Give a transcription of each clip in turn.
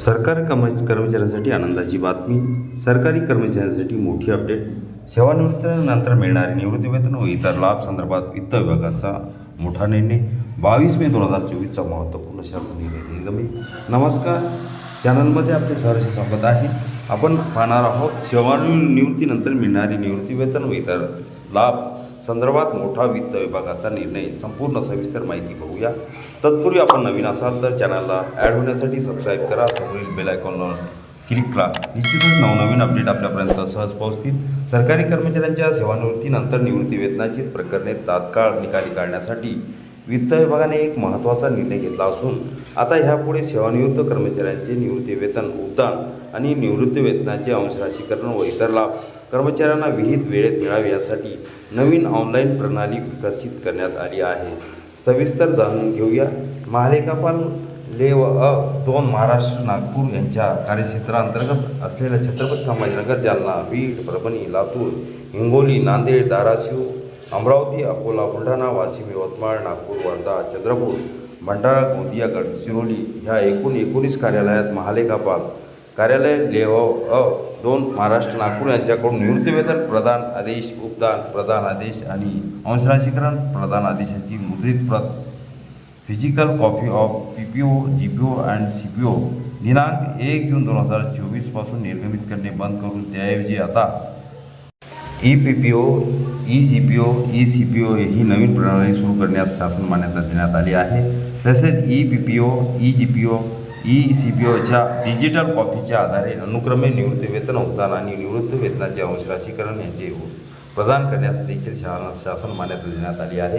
सरकारी कर्म कर्मचाऱ्यांसाठी आनंदाची बातमी सरकारी कर्मचाऱ्यांसाठी मोठी अपडेट सेवानिवृत्तीनंतर मिळणारे निवृत्तीवेतन व इतर लाभ संदर्भात वित्त विभागाचा मोठा निर्णय. बावीस मे दोन हजार चोवीसचा महत्त्वपूर्ण शासन निर्णय निर्गमित. नमस्कार. चॅनलमध्ये आपले सहर्ष स्वागत आहे. आपण पाहणार आहोत सेवानिवृत्तीनंतर मिळणारे निवृत्तीवेतन व इतर लाभ संदर्भात मोठा वित्त विभागाचा निर्णय. संपूर्ण सविस्तर माहिती बघूया. तत्पूर्वी आपण नवीन असाल तर चॅनलला ॲड होण्यासाठी सबस्क्राईब करा समोरील बेल आयकॉनवर क्लिक करा. निश्चितच नवनवीन अपडेट आपल्यापर्यंत सहज पोहोचतील. सरकारी कर्मचाऱ्यांच्या सेवानिवृत्तीनंतर निवृत्ती वेतनाची प्रकरणे तात्काळ निकाली काढण्यासाठी वित्त विभागाने एक महत्त्वाचा निर्णय घेतला असून आता ह्यापुढे सेवानिवृत्त कर्मचाऱ्यांचे निवृत्ती वेतन उद्यान आणि निवृत्ती वेतनाचे अंशराशीकरण व इतर लाभ कर्मचाऱ्यांना विहित वेळेत मिळावे यासाठी नवीन ऑनलाईन प्रणाली विकसित करण्यात आली आहे. सविस्तर जाणून घेऊया. महालेखापाल लेव अ दोन महाराष्ट्र नागपूर यांच्या कार्यक्षेत्रांतर्गत असलेल्या छत्रपती संभाजीनगर जालना बीड परभणी लातूर हिंगोली नांदेड धाराशिव अमरावती अकोला बुलढाणा वाशिम यवतमाळ नागपूर वर्धा चंद्रपूर भंडारा गोंदिया गडचिरोली ह्या एकूण एकोणीस कार्यालयात महालेखापाल कार्यालय लेव अ दोन महाराष्ट्र नागपूर यांच्याकडून निवृत्तीवेतन प्रदान आदेश उपदान प्रदान आदेश आणि अंशराशीकरण प्रदान आदेशाची मुद्रित प्रत. Physical copy of P P O G P O and C P O दिनांक एक जून दोन हजार चोवीसपासून निर्गमित करणे बंद करून त्याऐवजी आता E P P O E G P O E C P O ही नवीन प्रणाली सुरू करण्यास शासन मान्यता देण्यात आली आहे. तसेच E P P O E G P O E C P ओच्या डिजिटल कॉपीच्या आधारे अनुक्रमे निवृत्तीवेतन उद्यान आणि निवृत्तीवेतनाचे अंश अंशराशीकरण यांचे हो- प्रदान करण्यास देखील शा शासन मान्यता देण्यात आली आहे.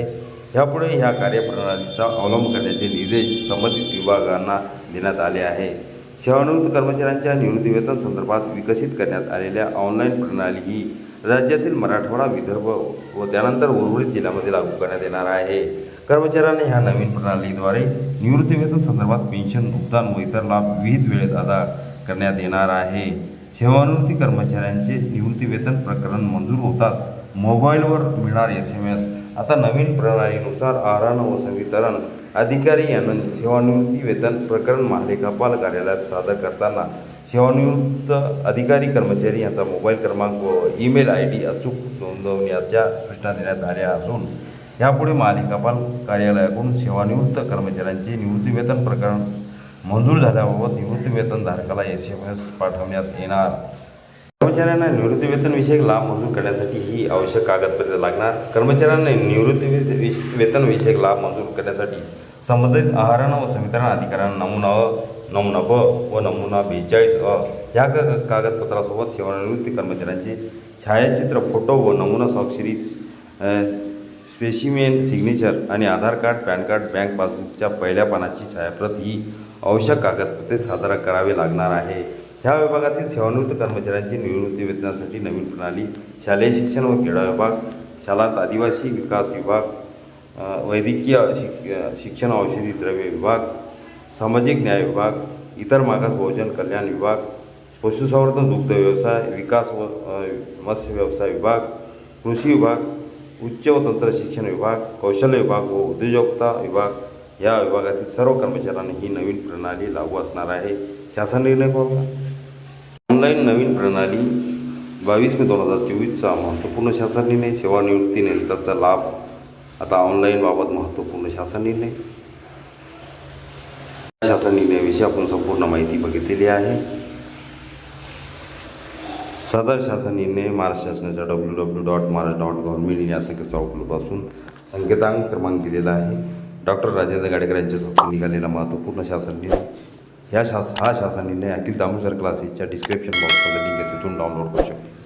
यापुढे ह्या कार्यप्रणालीचा अवलंब करण्याचे निर्देश संबंधित विभागांना देण्यात आले आहे. सेवानिवृत्त कर्मचाऱ्यांच्या निवृत्तीवेतन संदर्भात विकसित करण्यात आलेल्या ऑनलाईन प्रणाली ही राज्यातील मराठवाडा विदर्भ व त्यानंतर उर्वरित जिल्ह्यामध्ये लागू करण्यात येणार आहे. कर्मचाऱ्यांनी ह्या नवीन प्रणालीद्वारे निवृत्तीवेतन संदर्भात पेन्शन नुकसान व इतर लाभ विहित वेळेत अदा करण्यात येणार आहे. सेवानिवृत्ती कर्मचाऱ्यांचे निवृत्तीवेतन प्रकरण मंजूर होताच मोबाईलवर मिळणार एस एम एस आता नवीन प्रणालीनुसार आहारण व संवितरण अधिकारी यांना सेवानिवृत्ती वेतन प्रकरण महालेखापाल कार्यालयात सादर करताना सेवानिवृत्त अधिकारी कर्मचारी यांचा मोबाईल क्रमांक व ईमेल आय डी अचूक नोंदवण्याच्या सूचना देण्यात आल्या असून यापुढे महालेखापाल कार्यालयाकडून सेवानिवृत्त कर्मचाऱ्यांचे निवृत्तीवेतन प्रकरण मंजूर झाल्याबाबत निवृत्तीवेतनधारकाला एस एम एस पाठवण्यात येणार. कर्मचाऱ्यांना निवृत्तीवेतनविषयक लाभ मंजूर करण्यासाठी ही आवश्यक कागदपत्रे लागणार. कर्मचाऱ्यांना निवृत्ती वेतनविषयक लाभ मंजूर करण्यासाठी संबंधित आहारण व संवितरण अधिकाऱ्यांना नमुना अ नमुना ब व नमुना बेचाळीस अ ह्या कागदपत्रासोबत सेवानिवृत्ती कर्मचाऱ्यांचे छायाचित्र फोटो व नमुना स्वाक्षरी स्पेसिमेन सिग्नेचर आणि Aadhaar card PAN card bank पासबुकच्या पहिल्या पानाची छायाप्रत ही आवश्यक कागदपत्रे सादर करावे लागणार आहे. ह्या विभागातील सेवानिवृत्त कर्मचाऱ्यांची निवृत्ती वेतनासाठी नवीन प्रणाली शालेय शिक्षण व क्रीडा विभाग शाळांत आदिवासी विकास विभाग वैद्यकीय शिक शिक्षण औषधी द्रव्य विभाग सामाजिक न्याय विभाग इतर मागास बहुजन कल्याण विभाग पशुसंवर्धन दुग्ध व्यवसाय विकास व मत्स्य व्यवसाय विभाग कृषी विभाग उच्च व तंत्र शिक्षण विभाग कौशल्य विभाग व उद्योजकता विभाग या विभागातील सर्व कर्मचाऱ्यांना ही नवीन प्रणाली लागू असणार आहे. शासन निर्णय पाहूया ऑनलाईन नवीन प्रणाली बावीस मे दोन हजार चोवीसचा महत्त्वपूर्ण शासन निर्णय सेवानिवृत्तीनंतरचा लाभ. आता ऑनलाईनबाबत महत्त्वपूर्ण शासन निर्णय. शासन निर्णयाविषयी आपण संपूर्ण माहिती बघितलेली आहे. सदर शासन निर्णय महाराष्ट्र शासनाच्या W W dot Maharashtra dot government या संकेतस्थळावर उपलब्ध संकेतांक क्रमांक दिलेला आहे. डॉक्टर राजेंद्र गाडेकर यांच्या सोबत निघालेला महत्त्वपूर्ण शासन निर्णय. ह्या शास हा शासन निर्णय अखिल दामोदर क्लासेसच्या डिस्क्रिप्शन बॉक्समध्ये लिंक आहे तिथून डाउनलोड करू शकतो.